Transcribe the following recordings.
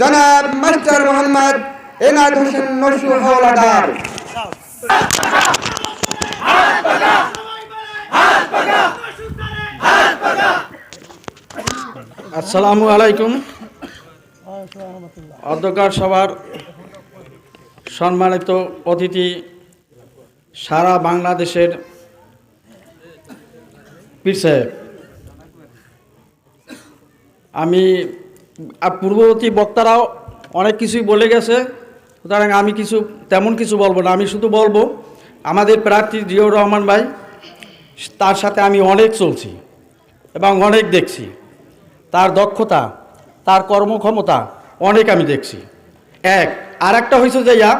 জনাব মাস্টার মোহাম্মদ এনাদ হোসেন নসু হাওলাদার। আসসালামু আলাইকুম। অধ্যকার সভার সম্মানিত অতিথি সারা বাংলাদেশের পীর সাহেব। আমি পূর্ববর্তী বক্তারাও অনেক কিছুই বলে গেছে, সুতরাং আমি কিছু, তেমন কিছু বলব না, আমি শুধু বলব, আমাদের প্রার্থী জিয়াউর রহমান ভাই, তার সাথে আমি অনেক চলছি এবং অনেক দেখছি। তার দক্ষতা, তার কর্মক্ষমতা অনেক আমি দেখছি। এক আর একটা হয়েছে যে ইয়া,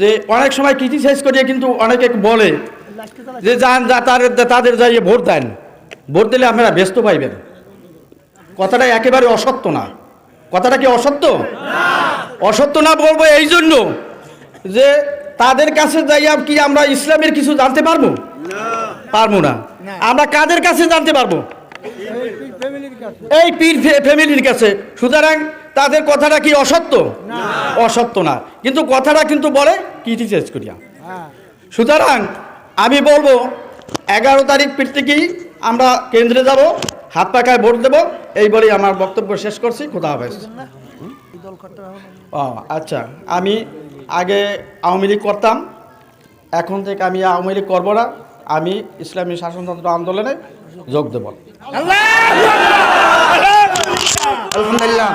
যে অনেক সময় ক্রিটিসাইজ করিয়ে কিন্তু অনেকে বলে যে যান, যা তাদের যাইয়ে ভোট দেন। ভোট দিলে আপনারা ব্যস্ত পাইবেন। কথাটা একেবারে অসত্য না। কথাটা কি অসত্য? অসত্য না বলব এই জন্য যে তাদের কাছে যাইয়া কি আমরা ইসলামের কিছু জানতে পারব? পারব না। আমরা কাদের কাছে জানতে পারব? এই পীর ফ্যামিলির কাছে। সুতরাং তাদের কথাটা কি অসত্য? অসত্য না। কিন্তু কথাটা কিন্তু বলে ক্রিটিসাইজ করিয়া। সুতরাং আমি বলব এগারো তারিখ পীর থেকেই আমরা কেন্দ্রে যাব। হাত পাখায় ভোট দেব। এই বলেই আমার বক্তব্য শেষ করছি। খোদা হাফেজ। ও আচ্ছা আমি আগে আওয়ামী লীগ করতাম। এখন থেকে আমি আওয়ামী লীগ করব না। আমি ইসলামী শাসনতন্ত্র আন্দোলনে যোগ দেব। আলহামদুলিল্লাহ।